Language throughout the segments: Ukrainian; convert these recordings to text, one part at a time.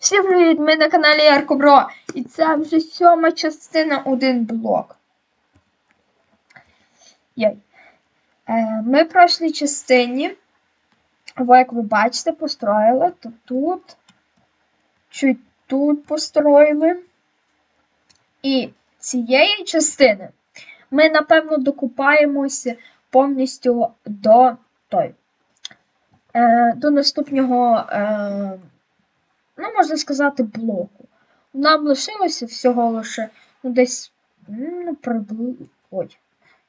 Всім привіт! Ми на каналі Яркобро. І це вже сьома частина один блок. Йой. Е, ми в прошлій частині, ви, як ви бачите, построїли, то тут, чуть тут построїли. І цієї частини ми, напевно, докупаємося повністю до той. Е, до наступного. Е, ну, можна сказати, блоку. Нам лишилося всього лише ну, десь ну, приблизно. Ой,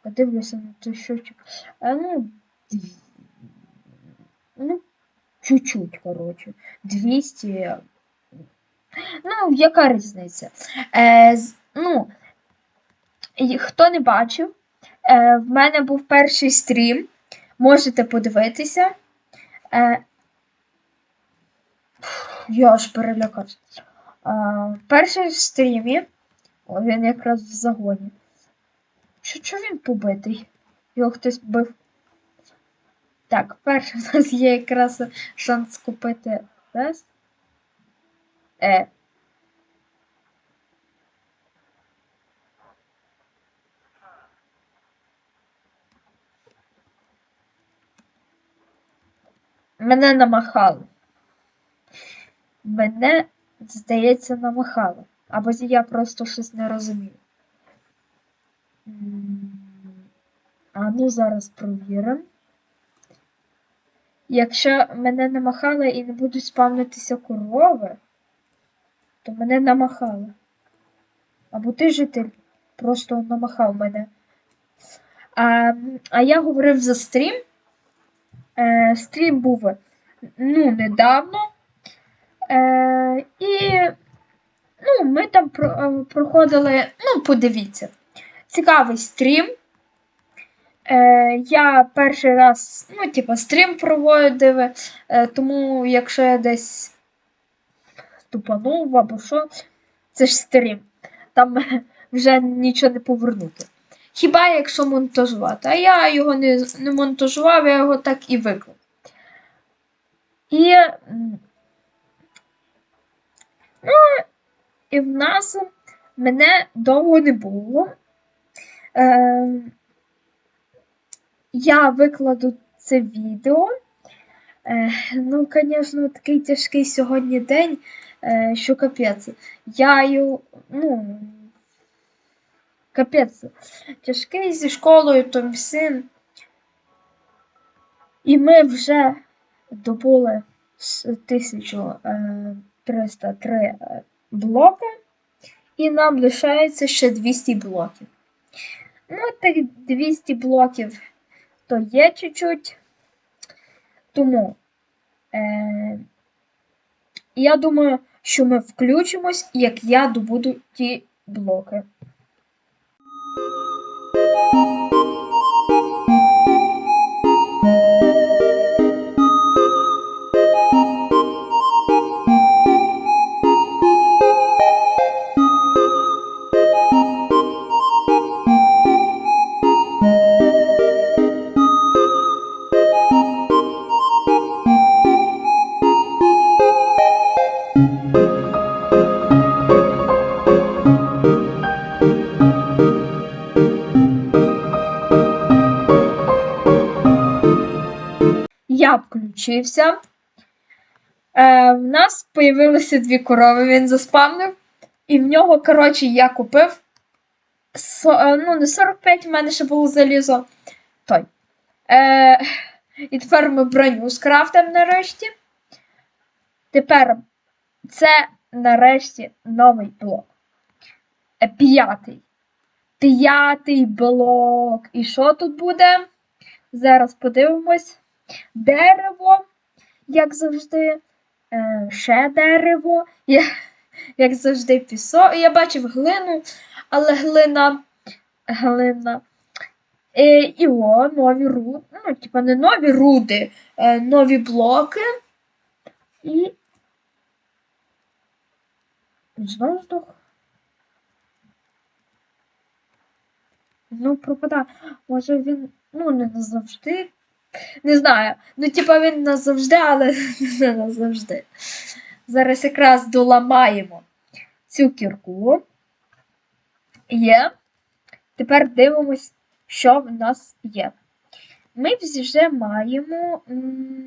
я дивлюся на той щочок. Ну, дві... ну, чуть-чуть, коротше. 200. Ну, яка різниця? Е, ну, хто не бачив, е, в мене був перший стрім. Можете подивитися. Е, я аж перелякався. А, в стрімі, о, він якраз в загоні. Що, що він побитий? Його хтось бив. Так, перший у нас є якраз шанс купити Раз. Е. Мене намахали. Мене, здається, намахали. Або я просто щось не розумію. А ну зараз провіримо. Якщо мене намахали і не будуть спавнитися корови, то мене намахали. Або ти житель просто намахав мене. А, а я говорив за стрім. Е, стрім був ну, недавно. Е, і ну, ми там про, е, проходили, ну, подивіться, цікавий стрім. Е, я перший раз, ну, типу, стрім проводив, е, тому якщо я десь тупанув або що, це ж стрім. Там вже нічого не повернути. Хіба якщо монтажувати? А я його не, не монтажував, я його так і виклав. І Ну, І в нас мене довго не було. Е, Я викладу це відео. Е, Ну, звісно, такий тяжкий сьогодні день, е, що капець. Я його, ну, капець, тяжкий зі школою там син, І ми вже добули тисячу. Е, 303 е, блоки. І нам лишається ще 200 блоків. Ну, так 200 блоків то є чуть-чуть. Тому е, я думаю, що ми включимось, як я добуду ті блоки. Я. Е, в нас появилися дві корови, він заспавнив. І в нього, коротше, я купив. со- е, ну, не 45, в мене ще було залізо. Той. Е, і тепер ми броню скрафтимо нарешті. Тепер це нарешті новий блок. Е, п'ятий. П'ятий блок. І що тут буде? Зараз подивимось. Дерево, як завжди. Е, ще дерево, як завжди, пісок. Я бачив глину, але глина. глина. Е, і о, нові руди. Ну, типа не нові руди, е, нові блоки. І. Здох. Ну, пропадає. Може він, ну, не назавжди. Не знаю. Ну, типа він назавжди, але не назавжди. Зараз якраз доламаємо цю кірку. Є. Тепер дивимось, що в нас є. Ми вже маємо.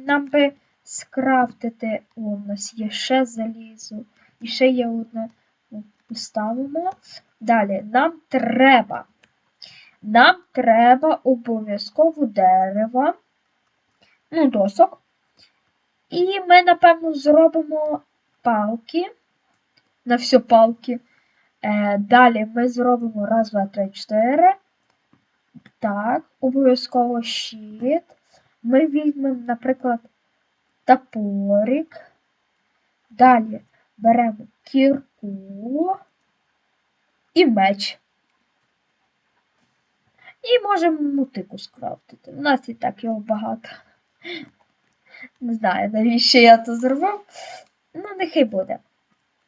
Нам би скрафтити. О, у нас є ще залізо. І ще є одне. Поставимо. Далі, нам треба. Нам треба обов'язково дерева. Ну, досок. І ми, напевно, зробимо палки. На всю палки. Е, далі ми зробимо раз, два, три, чотири. Так, обов'язково щит. Ми візьмемо, наприклад, топорик. Далі беремо кірку і меч. І можемо мотику скрафтити. У нас і так його багато. Не знаю, навіщо я це зробив. Ну, нехай буде.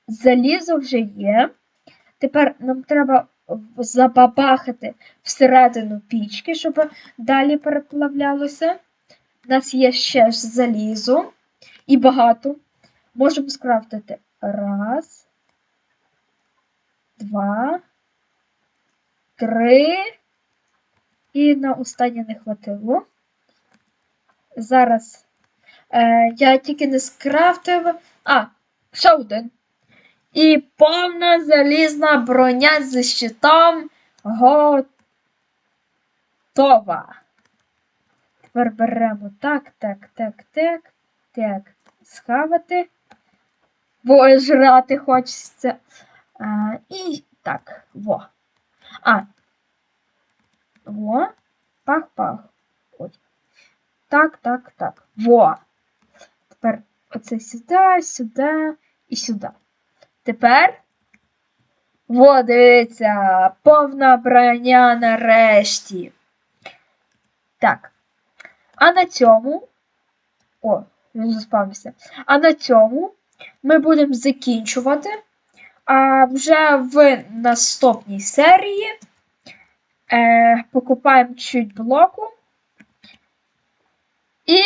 Залізо вже є. Тепер нам треба забабахати всередину пічки, щоб далі переплавлялося. У нас є ще ж залізо і багато. Можемо скрафтити раз, два, три. І на останнє не хватило. Зараз е, я тільки не скрафтив. А, ще один. І повна залізна броня зі щитом готова. Тепер беремо так, так, так, так, так, схавати, бо жрати хочеться. А, і так, во. А. Во. Пах-пах. Так, так, так. Во. Тепер оце сюди, сюди і сюди. Тепер. Во, дивіться, повна броня нарешті. Так. А на цьому. О, він заспавився. А на цьому ми будемо закінчувати. А вже в наступній серії е, покупаємо чуть блоку. І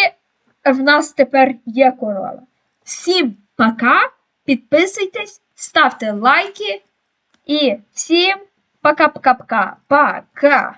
в нас тепер є корова. Всім пока! Підписуйтесь, ставте лайки і всім пока-пока-пока. Пока!